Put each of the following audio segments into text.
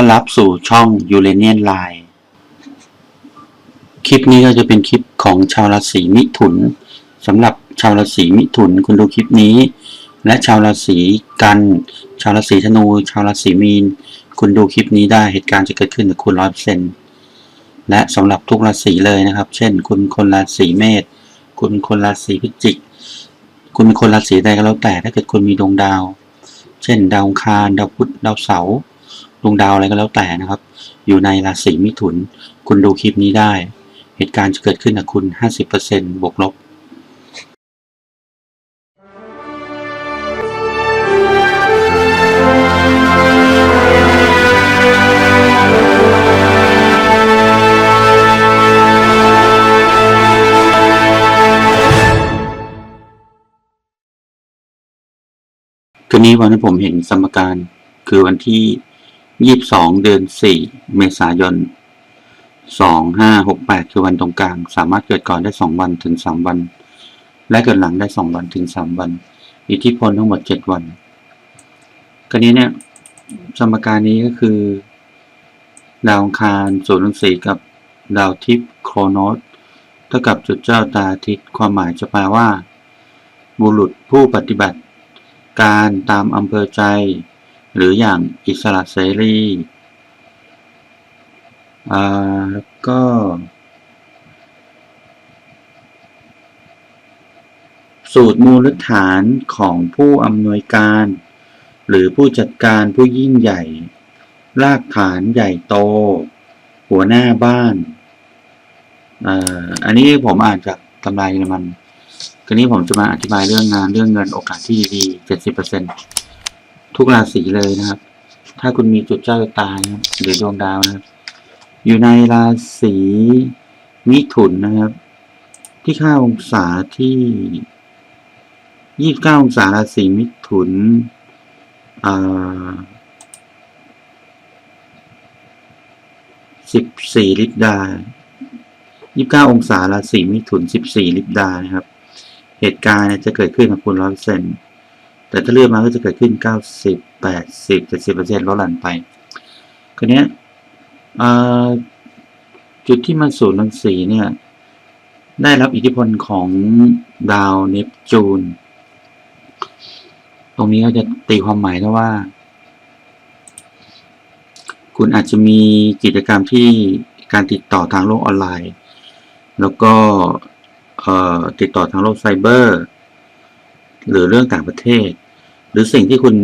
อนรับสู่ช่อง u r a n i a n Line คลิปนี้ก็จะเป็นคลิปของชาวราศีมิถุนสำหรับชาวราศีมิถุนคุณดูคลิปนี้ และชาวราศีกัน ชาวราศีธนู ชาวราศีมีน คุณดูคลิปนี้ได้เหตุการณ์จะเกิดขึ้นกับคุณร้อยเปอร์เซ็นต์และสำหรับทุกราศีเลยนะครับ เช่น คุณคนราศีเมษคุณคนราศีพิจิก คุณเป็นคนราศีใดก็แล้วแต่ถ้าเกิดคุณมีดวงดาว เช่น ดาวคารดาวพุธดาวเสาร์ ดวงดาวอะไรก็แล้วแต่นะครับ อยู่ในราศีมิถุน คุณดูคลิปนี้ได้ เหตุการณ์จะเกิดขึ้นกับคุณ 50%บวกลบคืนนี้วันที่ผมเห็นสมการคือวันที่ 22เดือน4เมษายน2568คือวันตรงกลาง สามารถเกิดก่อนได้2วันถึง3วัน และเกิดหลังได้2วันถึง3วัน อิทธิพลทั้งหมด7วันคืนนี้เนี่ยสมการนี้ก็คือ ดาวอังคารศูนย์รังสีกับดาวทิพย์โครโนสเท่ากับจุดเจ้าตาทิตย์ความหมายจะแปลว่า บุรุษผู้ปฏิบัติ การตามอำเภอใจ หรืออย่างอิสระเสรีแล้วก็ สูตรมูลฐานของผู้อำนวยการ หรือผู้จัดการผู้ยิ่งใหญ่ รากฐานใหญ่โต หัวหน้าบ้านอันนี้ผมอ่านจากตำราเยอรมันคราวนี้ผมจะมาอธิบายเรื่องงานเรื่องเงินโอกาสที่ดี 70% ทุกราศีเลยนะครับ ถ้าคุณมีจุดเจ้าตานะครับหรือดวงดาวนะครับ อยู่ในราศีมิถุนนะครับ ที่ค่าองศาที่ยี่สิบเก้าองศาราศีมิถุนอ่าสิบสี่ลิตรดายี่สิบเก้าองศาราศีมิถุนสิบสี่ลิตรดานะครับ เหตุการณ์จะเกิดขึ้นกับคุณร้อยเปอร์เซ็นต์ แต่ถ้าเลื่อนมาก็จะเกิดขึ้นเก้าสิบแปดสิบเจ็ดสิบเปอร์เซ็นต์ลดหลั่นไปคราวนี้จุดที่มันศูนย์รังสีเนี่ย ได้รับอิทธิพลของดาวเนปจูน ตรงนี้ก็จะตีความหมายได้ว่า คุณอาจจะมีกิจกรรมที่การติดต่อทางโลกออนไลน์ แล้วก็ติดต่อทางโลกไซเบอร์ หรือเรื่องต่างประเทศ หรือสิ่งที่คุณ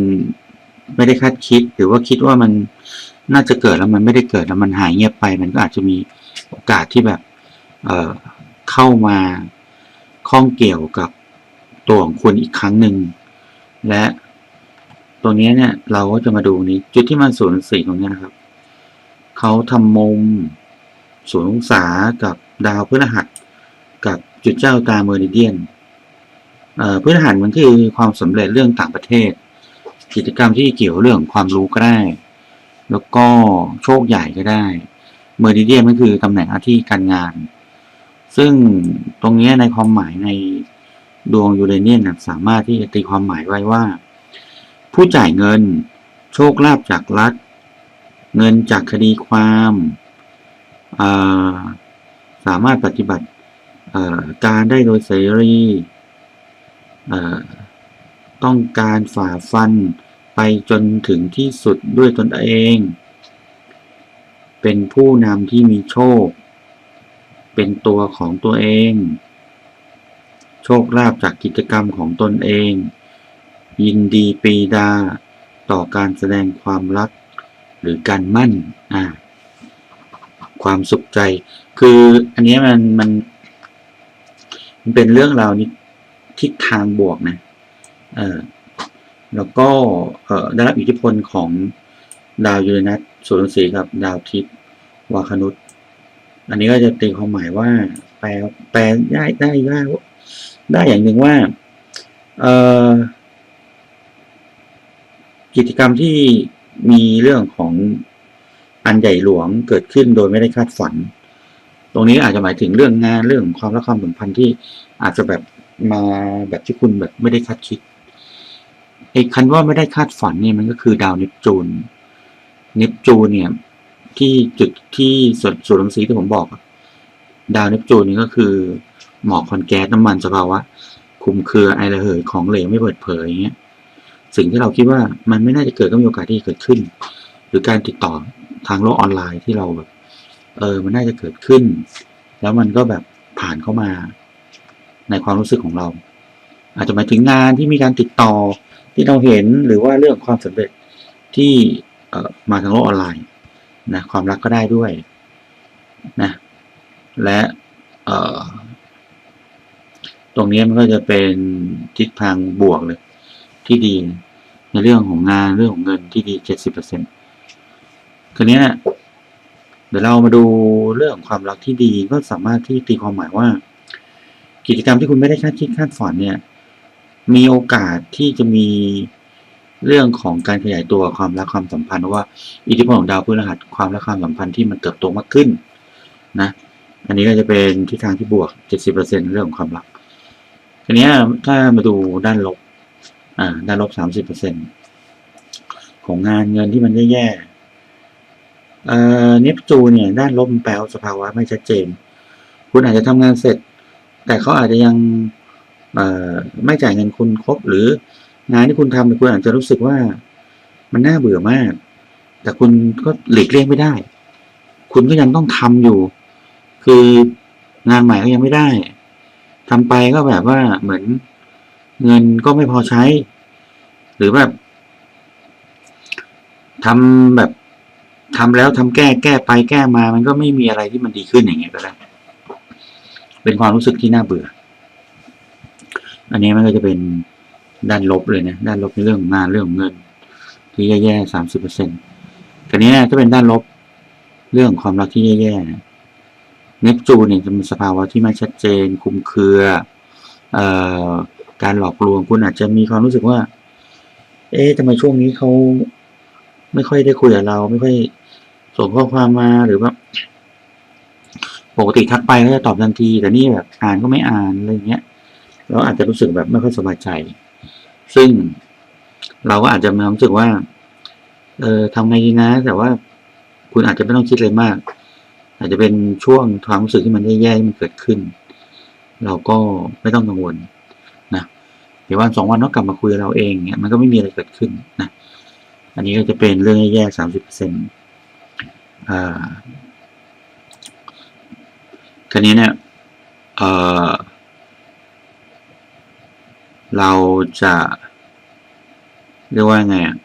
ไม่ได้คาดคิด หรือว่าคิดว่ามันน่าจะเกิดแล้วมันไม่ได้เกิดแล้วมันหายเงียบไป มันก็อาจจะมีโอกาสที่แบบเเข้ามาข้องเกี่ยวกับตัวของคุณอีกครั้งหนึ่งและตรงนี้เนี่ยเราก็จะมาดูนี้จุดที่มันศูนย์สี่ตรงนี้นะครับเขาทำมุมศูนย์องศากับดาวพฤหัส กับจุดเจ้าตาเมอริเดียน พื้นฐานมันคือความสำเร็จเรื่องต่างประเทศ กิจกรรมที่เกี่ยวเรื่องความรู้ก็ได้ แล้วก็โชคใหญ่ก็ได้เมอริเดียนก็คือตำแหน่งหน้าที่การงาน ซึ่งตรงนี้ในความหมายในดวงยูเรเนียนสามารถที่จะตีความหมายไว้ว่า ผู้จ่ายเงิน โชคลาภจากรัฐ เงินจากคดีความาสามารถปฏิบัติการได้โดยเสรี ต้องการฝ่าฟันไปจนถึงที่สุดด้วยตนเอง เป็นผู้นำที่มีโชค เป็นตัวของตัวเอง โชคลาภจากกิจกรรมของตนเอง ยินดีปีดา ต่อการแสดงความรัก หรือการมั่น อ่า ความสุขใจ คืออันนี้มันมันมันเป็นเรื่องราวนี้ ทิศทางบวกนะเออแล้วก็เออได้รับอิทธิพลของดาวยูเรนัสส่วนสีกับดาวทิศวาคนุษอันนี้ก็จะตีความหมายว่า แปลแปลได้ได้ได้ได้อย่างหนึ่งว่าเออกิจกรรมที่มีเรื่องของอันใหญ่หลวงเกิดขึ้นโดยไม่ได้คาดฝัน ตรงนี้อาจจะหมายถึงเรื่องงานเรื่องความรักความสัมพันธ์ที่อาจจะแบบ มาแบบที่คุณแบบไม่ได้คาดคิดไอ้คันว่าไม่ได้คาดฝันเนี่ยมันก็คือดาวเนปจูนเนปจูนเนี่ยที่จุดที่ส่วนส่วนรังสีที่ผมบอก ดาวเนปจูนนี่ก็คือหมอกควันแก๊สน้ำมันสภาวะคุมเครือไอระเหยของเหลวไม่เปิดเผยอย่างเงี้ยสิ่งที่เราคิดว่ามันไม่น่าจะเกิดก็มีโอกาสที่เกิดขึ้น หรือการติดต่อทางโลกออนไลน์ที่เราแบบ เออมันน่าจะเกิดขึ้น แล้วมันก็แบบผ่านเข้ามา ในความรู้สึกของเรา อาจจะหมายถึงงานที่มีการติดต่อที่เราเห็นหรือว่าเรื่องความสำเร็จที่มาทางโลกออนไลน์นะความรักก็ได้ด้วยนะและตรงนี้มันก็จะเป็นทิศทางบวกเลย ที่ดีในเรื่องของงานเรื่องของเงินที่ดีเจ็ดสิบเปอร์เซ็นต์คราวนี้เนี่ยเดี๋ยวเรามาดูเรื่องความรักที่ดีก็สามารถที่ตีความหมายว่า กิจกรรมที่คุณไม่ได้คาดคิดคาดฝันเนี่ย มีโอกาสที่จะมีเรื่องของการขยายตัวความรักความสัมพันธ์เพราะว่าอิทธิพลของดาวพฤหัสความรักความสัมพันธ์ที่มันเติบโตมากขึ้นนะอันนี้ก็จะเป็นทิศทางที่บวก 70%เรื่องของความรักทีนี้ถ้ามาดูด้านลบอ่าด้านลบ 30%ของงานเงินที่มันแย่ๆเอ่อเนปจูเนี่ยด้านลบแปลว่าสภาวะไม่ชัดเจน คุณอาจจะทำงานเสร็จ แต่เขาอาจจะยังไม่จ่ายเงินคุณครบหรืองานที่คุณทำคุณอาจจะรู้สึกว่ามันน่าเบื่อมาก แต่คุณก็หลีกเลี่ยงไม่ได้ คุณก็ยังต้องทำอยู่ คืองานใหม่ก็ยังไม่ได้ทำไปก็แบบว่าเหมือนเงินก็ไม่พอใช้ หรือแบบทำแบบทำแล้วทำแก้แก้ไปแก้มา มันก็ไม่มีอะไรที่มันดีขึ้นอย่างเงี้ยก็ได้ เป็นความรู้สึกที่น่าเบื่อ อันนี้มันก็จะเป็นด้านลบเลยนะด้านลบในเรื่องงานเรื่องเงิน ที่แย่ๆสามสิบเปอร์เซ็นต์ทีนี้ถ้าเป็นด้านลบเรื่องความรักที่แย่ๆนะเนปจูนเนี่ยจะเป็นสภาวะที่ไม่ชัดเจน คุมเครือเอ่อการหลอกลวงคุณอาจจะมีความรู้สึกว่า เอ๊ะทำไมช่วงนี้เขาไม่ค่อยได้คุยกับเรา ไม่ค่อยส่งข้อความมาหรือว่า ปกติทักไปก็จะตอบทันที แต่นี่แบบอ่านก็ไม่อ่านอะไรเงี้ยเราอาจจะรู้สึกแบบไม่ค่อยสบายใจ ซึ่งเราก็อาจจะมีความรู้สึกว่า เออทำไงดีนะ แต่ว่าคุณอาจจะไม่ต้องคิดอะไรมาก อาจจะเป็นช่วงความรู้สึกที่มันแย่ๆที่มันเกิดขึ้น เราก็ไม่ต้องกังวลนะเดี๋ยววันสองวันก็กลับมาคุยเราเองเนี่ยมันก็ไม่มีอะไรเกิดขึ้นนะอันนี้ก็จะเป็นเรื่องแย่ๆสามสิบเปอร์เซ็นต์อ่า คราวนี้เนี่ยเอ่อเราจะเรียกว่าไงอะ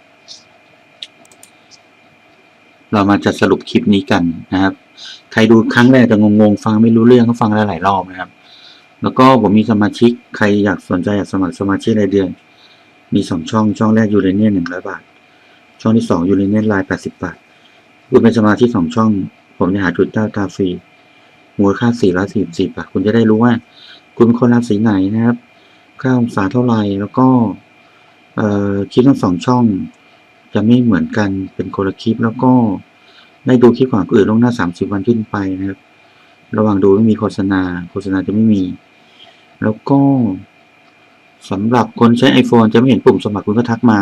เรามาจะสรุปคลิปนี้กันนะครับ ใครดูครั้งแรกจะงงๆ ฟังไม่รู้เรื่องก็ฟังหลายรอบนะครับ แล้วก็ผมมีสมาชิกใครอยากสนใจอยากสมัครสมาชิกรายเดือน มีสองช่องช่องแรกยูเรเนียนหนึ่งร้อยบาท ช่องที่สองยูเรเนียนไลน์แปดสิบบาทคุณเป็นสมาชิกสองช่อง ผมจะหาจุดเต้าตาฟรี มูลค่าสี่ร้อยสี่สิบาทคุณจะได้รู้ว่า คุณเป็นคนราศีไหนนะครับ ค่าองศาเท่าไหร่แล้วก็เอ่อคลิปทั้งสองช่อง จะไม่เหมือนกันเป็นคนละคลิปแล้วก็ได้ดูคลิปของอื่นล่วงหน้าสามสิบวันขึ้นไปนะครับ ระหว่างดูไม่มีโฆษณา โฆษณาจะไม่มี แล้วก็สำหรับคนใช้ iPhone จะไม่เห็นปุ่มสมัครคุณก็ทักมา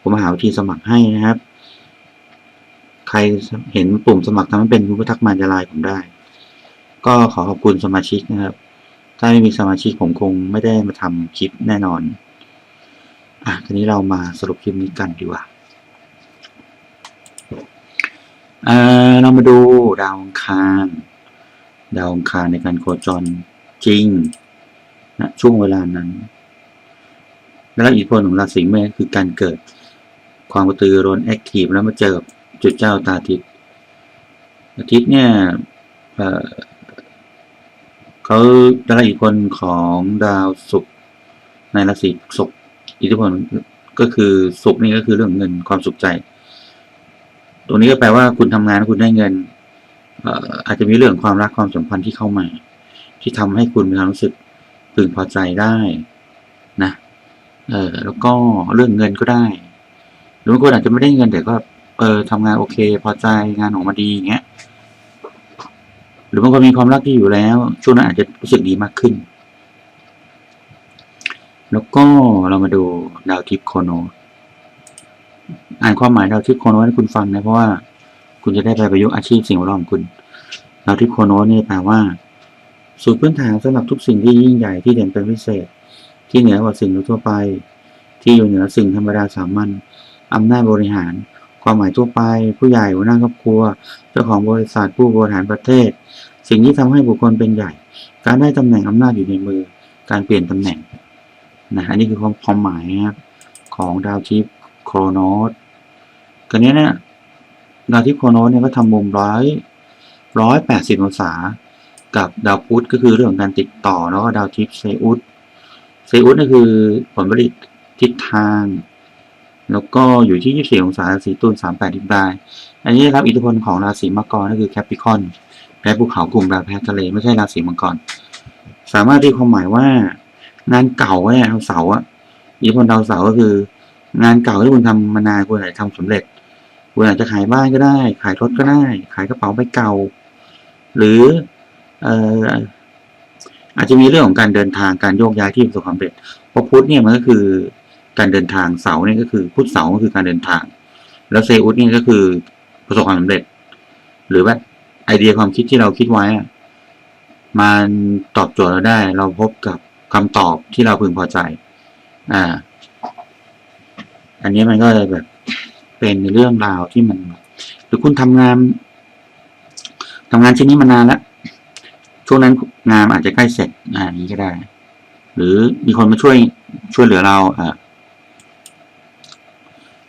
ผมหาวิธีสมัครให้นะครับ ใครเห็นปุ่มสมัครทำไม่เป็นคุณก็ทักมาจะไลน์ผมได้ ก็ขอขอบคุณสมาชิกนะครับ ถ้าไม่มีสมาชิกผมคงไม่ได้มาทำคลิปแน่นอน อะทีนี้เรามาสรุปคลิปนี้กันดีกว่าเอ่อเรามาดูดาวองคารดาวองคารในการโคจรจริงนะช่วงเวลานั้น แล้วอิทธิพลของราศีเมษคือการเกิด ความกระตือร้นแอคทีฟแล้วมาเจอกับจุดเจ้าตาอาทิตย์อาทิตย์เนี่ย เขาได้รับอิทธิพลของดาวศุกร์ในราศีศุกร์อิทธิพลก็คือศุกร์นี่ก็คือเรื่องเงินความสุขใจ ตรงนี้ก็แปลว่าคุณทำงานคุณได้เงินเอ่ออาจจะมีเรื่องความรักความสัมพันธ์ที่เข้ามา ที่ทำให้คุณมีความรู้สึกพึงพอใจได้นะเออแล้วก็เรื่องเงินก็ได้ หรือบางคนอาจจะไม่ได้เงินแต่ก็เออทำงานโอเค พอใจงานออกมาดีอย่างเงี้ย หรือบางคนมีความรักที่อยู่แล้ว ช่วงนั้นอาจจะรู้สึกดีมากขึ้น แล้วก็เรามาดูดาวทิพย์โคโนอ่านความหมายดาวทิพย์โคโนให้คุณฟังนะเพราะว่าคุณจะได้ไปประยุกต์อาชีพสิ่งแวดล้อมคุณดาวทิพย์โคโนนี่แปลว่าสูตรพื้นฐานสำหรับทุกสิ่งที่ยิ่งใหญ่ที่เด่นเป็นพิเศษ ที่เหนือกว่าสิ่งทั่วไป ที่อยู่เหนือสิ่งธรรมดาสามัญอำนาจบริหาร ความหมายทั่วไป ผู้ใหญ่หัวหน้าครอบครัว เจ้าของบริษัทผู้บริหารประเทศ สิ่งที่ทำให้บุคคลเป็นใหญ่ การได้ตำแหน่งอำนาจอยู่ในมือ การเปลี่ยนตำแหน่งนะอันนี้คือความความหมายนะครับของดาวทิพย์โครโนสกันนี้เนี่ยดาวทิพย์โครโนสเนี่ยก็ทำมุมร้อยร้อยแปดสิบองศา กับดาวพุธก็คือเรื่องของการติดต่อแล้วก็ดาวทิพย์เซอุสเซอุสนี่คือผลผลิตทิศทาง แล้วก็อยู่ที่ 24 องศาราศีตุล38ดิบาย อันนี้ได้รับอิทธิพลของราศีมังกรก็คือแคปิคอนแพ้ภูเขากลุ่มดาวแพ้ทะเลไม่ใช่ราศีมังกร สามารถที่ความหมายว่างานเก่าเนี่ยดาวเสาร์อะอิทธิพลดาวเสาร์ก็คือ งานเก่าที่คุณทำมานานคุณอาจจะทำสำเร็จคุณอาจจะขายบ้านก็ได้ ขายรถก็ได้ ขายกระเป๋าใบเก่า หรือเอ่ออาจจะมีเรื่องของการเดินทางการโยกย้ายที่ประสบความสำเร็จเพราะพุธเนี่ยมันก็คือ การเดินทางเสาเนี่ยก็คือพุธเสาก็คือการเดินทาง แล้วเซอุสเนี่ยก็คือประสบความสำเร็จ หรือว่าไอเดียความคิดที่เราคิดไว้มันตอบโจทย์เราได้ เราพบกับคำตอบที่เราพึงพอใจ อ่า อันนี้มันก็เลยแบบ เป็นเรื่องราวที่มัน หรือคุณทำงานทำงานชิ้นนี้มานานแล้วช่วงนั้นงานอาจจะใกล้เสร็จอ่านี้ก็ได้ หรือมีคนมาช่วยช่วยเหลือเราอ่า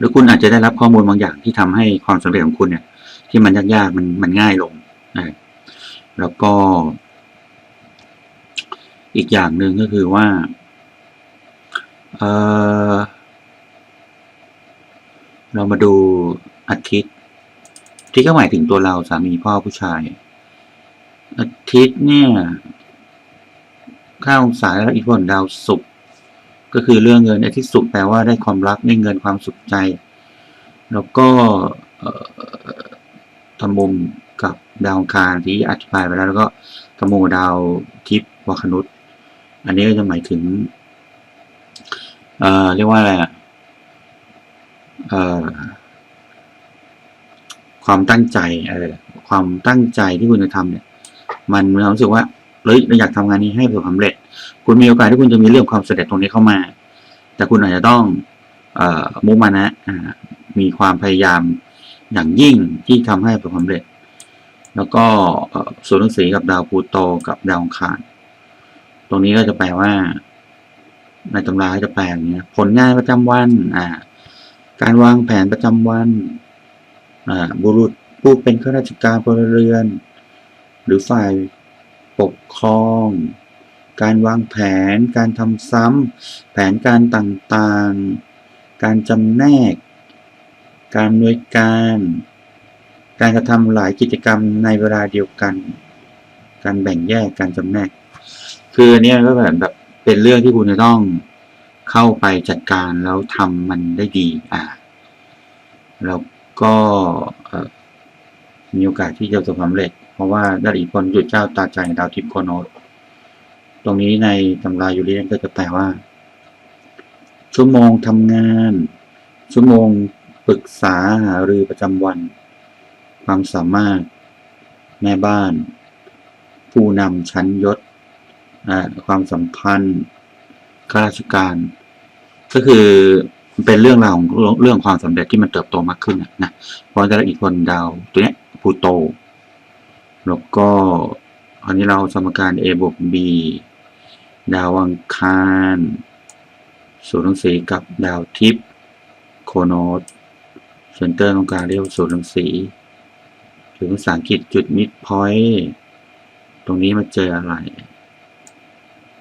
รือคุณอาจจะได้รับข้อมูลบางอย่างที่ทำให้ความสำเร็จของคุณเนี่ย ที่มันยากๆมันมันง่ายลงนะแล้วก็ อีกอย่างหนึ่งก็คือว่าเออเรามาดูอาทิตย์ที่ก็หมายถึงตัวเราสามีพ่อผู้ชาย อาทิตย์เนี่ยค่าองศาและอิทธิพลดาวศุกร์ ก็คือเรื่องเงินอาทิตย์ศุกร์แปลว่าได้ความรักได้เงินความสุขใจ แล้วก็เอ่อทำมุมกับดาวคารที่อธิบายไปแล้ว แล้วก็ทำมุมดาวทิพย์วคนุษอันนี้ก็จะหมายถึงเอ่อเรียกว่าอะไรอะเอ่อความตั้งใจเออความตั้งใจที่คุณจะทำเนี่ย มันมีความรู้สึกว่าเฮ้ยเราอยากทำงานนี้ให้ประสบความสำเร็จ คุณมีโอกาสที่คุณจะมีเรื่องความสำเร็จตรงนี้เข้ามา แต่คุณอาจจะต้องอมุ่งมานะมีความพยายามอย่างยิ่งที่ทำให้ประสบความสำเร็จ แล้วก็ส่วนหนังสีกับดาวพูโตกับดาวองคารตรงนี้ก็จะแปลว่า ในตำราก็จะแปลอย่างเงี้ยผลงานประจำวันอ่าการวางแผนประจำวันอ่าบุรุษผู้เป็นข้าราชการพลเรือน หรือฝ่ายปกครอง การวางแผน การทำซ้ำ แผนการต่างๆ การจำแนก การหน่วยการ การกระทำหลายกิจกรรมในเวลาเดียวกัน การแบ่งแยก การจำแนก คืออันเนี้ยก็แบบแบบเป็นเรื่องที่คุณจะต้องเข้าไปจัดการแล้วทำมันได้ดี อ่า แล้วก็มีโอกาสที่จะประสบความสำเร็จ เพราะว่าได้อิทธิพลจุดเจ้าตาใจดาวทิพย์โคโนส ตรงนี้ในตำรายูเรียนก็จะแปลว่า ชั่วโมงทำงาน ชั่วโมงปรึกษาหารือประจำวัน ความสามารถ แม่บ้าน ผู้นำชั้นยศอ่าความสัมพันธ์ข้าราชการ ก็คือเป็นเรื่องราวของเรื่องความสำเร็จที่มันเติบโตมากขึ้นนะเพราะได้อิทธิพลดาวตัวเนี้ยพูโต แล้วก็อันนี้เราสมการ A บวก B ดาวอังคารศูนย์รังสีกับดาวทิพย์โคโนสเซนเตอร์ตรงกลางเรียกว่าศูนย์รังสีหรือภาษาอังกฤษจุดมิดพอยต์ตรงนี้มาเจออะไร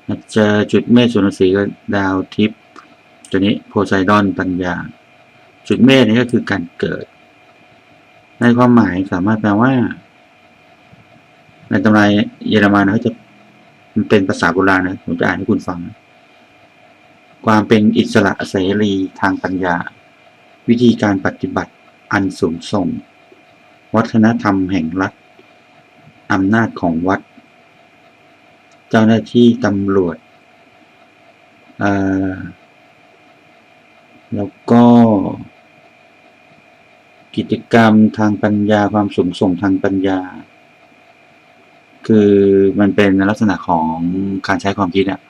มาเจอจุดเมฆศูนย์รังสีกับดาวทิพย์ตัวนี้โพไซดอนปัญญา จุดเมฆนี่ก็คือการเกิด ในความหมายสามารถแปลว่า ในตำรายเยอรมันเขาจะ มันเป็นภาษาโบราณนะผมจะอ่านให้คุณฟัง ความเป็นอิสระเสรีทางปัญญา วิธีการปฏิบัติอันสูงส่ง วัฒนธรรมแห่งรัฐอำนาจของวัด เจ้าหน้าที่ตำรวจอ่อแล้วก็กิจกรรมทางปัญญาความสูงส่งทางปัญญา คือมันเป็นลักษณะของการใช้ความคิดอะ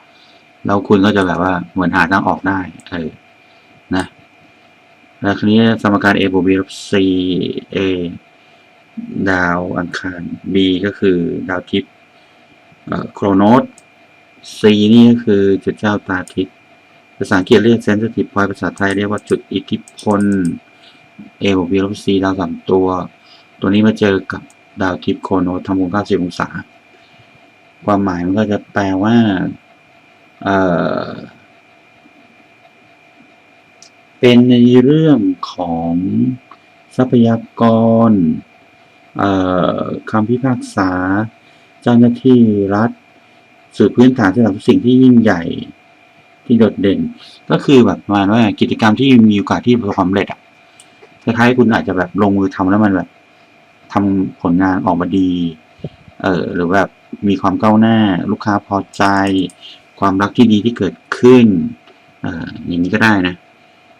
แล้วคุณก็จะแบบว่าเหมือนหาทางออกได้เออนะแล้วคราวนี้สมการ a บวก b ลบ c a ดาวอังคาร b ก็คือดาวทิพย์โครโนส c นี่ก็คือจุดเจ้าตาทิพย์ภาษาอังกฤษเรียก sensitive point ภาษาไทยเรียกว่าจุดอิทธิพล a บวก b ลบ c ดาวสามตัว ตัวนี้มาเจอกับ ดาวทิพย์โคโนทำวง90องศา ความหมายมันก็จะแปลว่าเออเป็นในเรื่องของทรัพยากรคำพิพากษา เจ้าหน้าที่รัฐสื่อพื้นฐานสำหรับสิ่งที่ยิ่งใหญ่ที่โดดเด่น ก็คือแบบประมาณว่ากิจกรรมที่มีโอกาสที่ประสบความสำเร็จอะคล้ายๆคุณอาจจะแบบลงมือทำแล้วมันแบบ ทำผลงานออกมาดี เออหรือแบบมีความก้าวหน้า ลูกค้าพอใจ ความรักที่ดีที่เกิดขึ้น เอ่ออย่างนี้ก็ได้นะ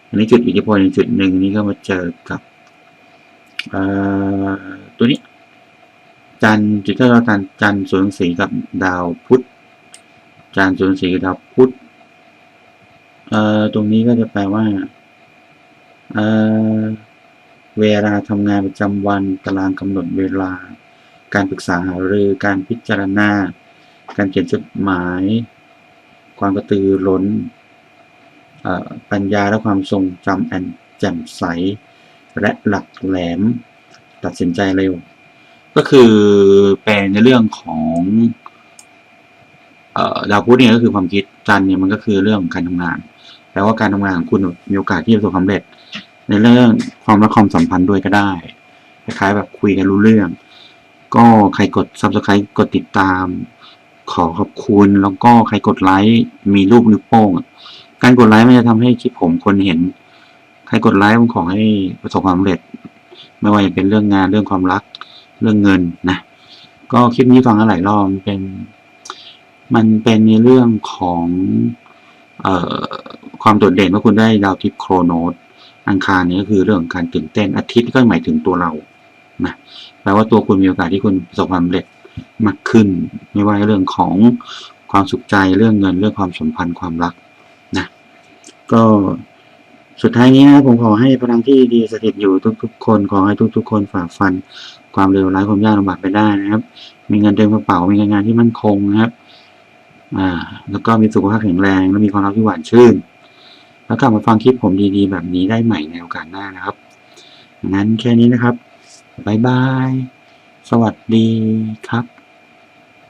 อันนี้จุดอิทธิพลอีกจุดหนึ่งนี่ก็มาเจอกับเอ่อตัวนี้ จันจุดที่เราการจันสวนสีกับดาวพุธจันสวนสีกับดาวพุธเอ่อตรงนี้ก็จะแปลว่าเอ่อ เวลาทำงานประจำวัน ตารางกำหนดเวลา การปรึกษาหารือ การพิจารณา การเขียนจดหมาย ความกระตือร้น ปัญญาและความทรงจำอันแจ่มใส และหลักแหลม ตัดสินใจเร็ว ก็คือเป็นในเรื่องของเอ่อดาวพุธเนี่ยก็คือความคิดจันเนี่ยมันก็คือเรื่องของการทำงานแปลว่าการทำงานของคุณมีโอกาสที่จะประสบความสำเร็จ ในเรื่องความรักความสัมพันธ์ด้วยก็ได้คล้ายๆแบบคุยกันรู้เรื่อง ก็ใครกด subscribe กดติดตาม ขอขอบคุณ แล้วก็ใครกดไลค์มีรูปนิ้วโป้ง การกดไลค์มันจะทำให้คลิปผมคนเห็น ใครกดไลค์ผมขอให้ประสบความสำเร็จ ไม่ว่าจะเป็นเรื่องงานเรื่องความรักเรื่องเงินนะ ก็คลิปนี้ฟังหลายรอบเป็น มันเป็นในเรื่องของออความโดดเด่นว่าคุณได้ดาวทิพย์โครโนส อังคารนี้ก็คือเรื่องการตื่นเต้นอาทิตย์ก็หมายถึงตัวเรานะแปลว่าตัวคุณมีโอกาสที่คุณประสบความสำเร็จมากขึ้น ไม่ว่าเรื่องของความสุขใจเรื่องเงินเรื่องความสัมพันธ์ความรักนะก็สุดท้ายนี้นะผมขอให้พลังที่ดีสถิตอยู่ทุก ๆ คนขอให้ทุก ๆ คนฝ่าฟัน ความเลวร้ายความยากลำบากไปได้นะครับ มีเงินเต็มกระเป๋ามีงานที่มั่นคงนะครับ อ่า แล้วก็มีสุขภาพแข็งแรง และมีความรักที่หวานชื่น แล้วกลับมาฟังคลิปผมดีๆ แบบนี้ได้ใหม่ในโอกาสหน้านะครับงั้นแค่นี้นะครับ บ๊ายบาย สวัสดีครับ